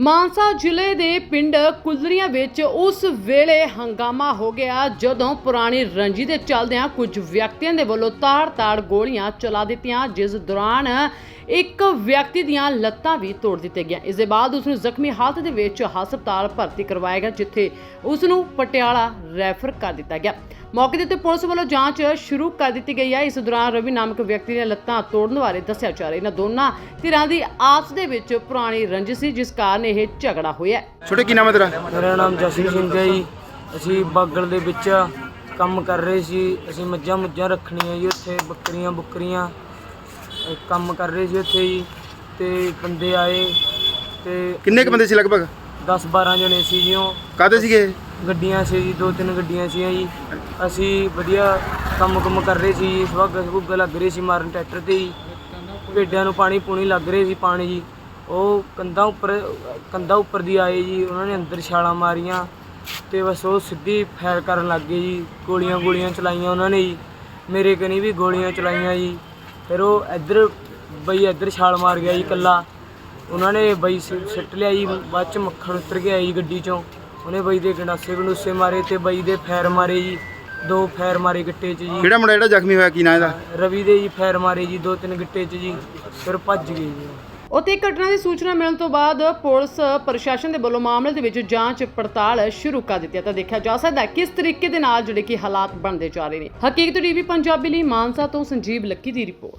ਮਾਨਸਾ ਜ਼ਿਲ੍ਹੇ ਦੇ ਪਿੰਡ ਕੁਲਰੀਆਂ ਵਿੱਚ ਉਸ ਵੇਲੇ ਹੰਗਾਮਾ ਹੋ ਗਿਆ ਜਦੋਂ ਪੁਰਾਣੀ ਰੰਜੀ ਦੇ ਚੱਲਦਿਆਂ ਕੁਝ ਵਿਅਕਤੀਆਂ ਦੇ ਵੱਲੋਂ ਤਾੜ-ਤਾੜ ਗੋਲੀਆਂ ਚਲਾ ਦਿੱਤੀਆਂ, ਜਿਸ ਦੌਰਾਨ ਇੱਕ ਵਿਅਕਤੀ ਦੀਆਂ ਲੱਤਾਂ ਵੀ ਤੋੜ ਦਿੱਤੀਆਂ ਗਈਆਂ ਇਸ ਦੇ ਬਾਅਦ ਉਸ ਨੂੰ ਜ਼ਖਮੀ ਹਾਲਤ ਦੇ ਵਿੱਚ ਹਸਪਤਾਲ ਭਰਤੀ ਕਰਵਾਇਆ ਗਿਆ, ਜਿੱਥੇ ਉਸ ਨੂੰ ਪਟਿਆਲਾ ਰੈਫਰ ਕਰ ਦਿੱਤਾ ਗਿਆ। ਮੌਕੇ ਦੇ ਉੱਤੇ ਪੁਲਿਸ ਵੱਲੋਂ ਜਾਂਚ ਸ਼ੁਰੂ ਕਰ ਦਿੱਤੀ ਗਈ ਹੈ। ਇਸ ਦੌਰਾਨ ਰਵੀ ਨਾਮਕ ਵਿਅਕਤੀ ਦੀਆਂ ਲੱਤਾਂ ਤੋੜਨ ਬਾਰੇ ਦੱਸਿਆ ਜਾ ਰਿਹਾ ਇਹਨਾਂ ਦੋਨਾਂ ਧਿਰਾਂ ਦੀ ਆਪਸ ਦੇ ਵਿੱਚ ਪੁਰਾਣੀ ਰੰਜਿਸ਼ ਸੀ ਜਿਸ ਕਾਰਨ ਇਹ ਝਗੜਾ ਹੋਇਆ ਹੈ। ਛੋਟੇ ਕੀ ਨਾਮ ਹੈ ਤੇਰਾ? ਮੇਰਾ ਨਾਮ ਜਸੀ ਸਿੰਘ ਹੈ ਜੀ। ਅਸੀਂ ਬਾਗਲ ਦੇ ਵਿੱਚ ਕੰਮ ਕਰ ਰਹੇ ਸੀ। ਅਸੀਂ ਮੱਝਾਂ ਮੁੱਝਾਂ ਰੱਖਣੀਆਂ ਜੀ ਉੱਥੇ ਬੱਕਰੀਆਂ ਬੁੱਕਰੀਆਂ ਅਹ ਕੰਮ ਕਰ ਰਹੇ ਸੀ ਉੱਥੇ ਜੀ। ਤੇ ਬੰਦੇ ਆਏ ਤੇ ਕਿੰਨੇ ਕ ਬੰਦੇ ਸੀ ਲਗਭਗ? 10 12 ਜਣੇ ਸੀ ਜੀ ਉਹ। ਕਾਦੇ ਸੀਗੇ? ਇਹ? ਗੱਡੀਆਂ ਸੀ ਜੀ, ਦੋ ਤਿੰਨ ਗੱਡੀਆਂ ਸੀ ਜੀ। ਅਸੀਂ ਵਧੀਆ ਕੰਮ ਕੁਮ ਕਰ ਰਹੇ ਸੀ ਜੀ, ਸਵੱਗ ਸੁੱਗ ਲੱਗ ਰਹੇ ਸੀ ਮਾਰਨ ਟਰੈਕਟਰ ਤੇ ਜੀ। ਭੇਡਿਆਂ ਨੂੰ ਪਾਣੀ ਪੂਣੀ ਲੱਗ ਰਹੇ ਸੀ ਪਾਣੀ ਜੀ। ਉਹ ਕੰਧਾਂ ਉੱਪਰ ਕੰਧਾਂ ਉੱਪਰ ਦੀ ਆਏ ਜੀ, ਉਹਨਾਂ ਨੇ ਅੰਦਰ ਛਾਲਾਂ ਮਾਰੀਆਂ ਤੇ ਬਸ ਉਹ ਸਿੱਧੀ ਫਾਇਰ ਕਰਨ ਲੱਗ ਗਏ ਜੀ। ਗੋਲੀਆਂ ਗੋਲੀਆਂ ਚਲਾਈਆਂ ਉਹਨਾਂ ਨੇ ਜੀ। ਮੇਰੇ ਕਨੀ ਵੀ ਗੋਲੀਆਂ ਚਲਾਈਆਂ ਜੀ। ਫਿਰ ਉਹ ਇੱਧਰ ਬਈ ਇੱਧਰ ਛਾਲ ਮਾਰ ਗਿਆ ਜੀ ਕੱਲਾ ਉਹਨਾਂ ਨੇ ਬਈ ਸਿ- ਸਿੱਟ ਲਿਆ ਜੀ, ਬਾਅਦ ਚ ਮੱਖਣ ਉਤਰ ਗਿਆ ਜੀ ਗੱਡੀ ਚੋਂ। ਉਹਨੇ ਬਈ ਦੇ ਗੰਡਾਸੇ ਗੰਡੂਸੇ ਮਾਰੇ ਤੇ ਬਈ ਦੇ ਫੈਰ ਮਾਰੇ ਜੀ ਦੋ ਫੈਰ ਮਾਰੇ ਗਿੱਟੇ 'ਚ ਜੀ। ਕਿਹੜਾ ਮੁੰਡਾ ਜਿਹੜਾ ਜ਼ਖਮੀ ਹੋਇਆ ਕੀ ਨਾਂ ਇਹਦਾ? ਰਵੀ ਦੇ ਜੀ ਫੈਰ ਮਾਰੇ ਜੀ ਦੋ ਤਿੰਨ ਗਿੱਟੇ 'ਚ ਜੀ ਫਿਰ ਭੱਜ ਗਏ ਜੀ। ਇੱਕ ਘਟਨਾ ਦੀ ਸੂਚਨਾ ਮਿਲਣ ਤੋਂ ਬਾਅਦ ਪੁਲਿਸ ਪ੍ਰਸ਼ਾਸਨ ਦੇ ਵੱਲੋਂ ਮਾਮਲੇ ਦੇ ਵਿੱਚ ਜਾਂਚ ਪੜਤਾਲ ਸ਼ੁਰੂ ਕਰ ਦਿੱਤੀ ਹੈ। ਤਾਂ ਦੇਖਿਆ ਜਾ ਸਕਦਾ ਹੈ ਕਿਸ ਤਰੀਕੇ ਦੇ ਨਾਲ ਜਿਹੜੇ ਕਿ ਹਾਲਾਤ ਬਣਦੇ ਜਾ ਰਹੇ ਨੇ। ਹਕੀਕਤ ਟੀਵੀ ਪੰਜਾਬੀ ਲਈ ਮਾਨਸਾ ਤੋਂ ਸੰਜੀਵ ਲੱਕੀ ਦੀ ਰਿਪੋਰਟ।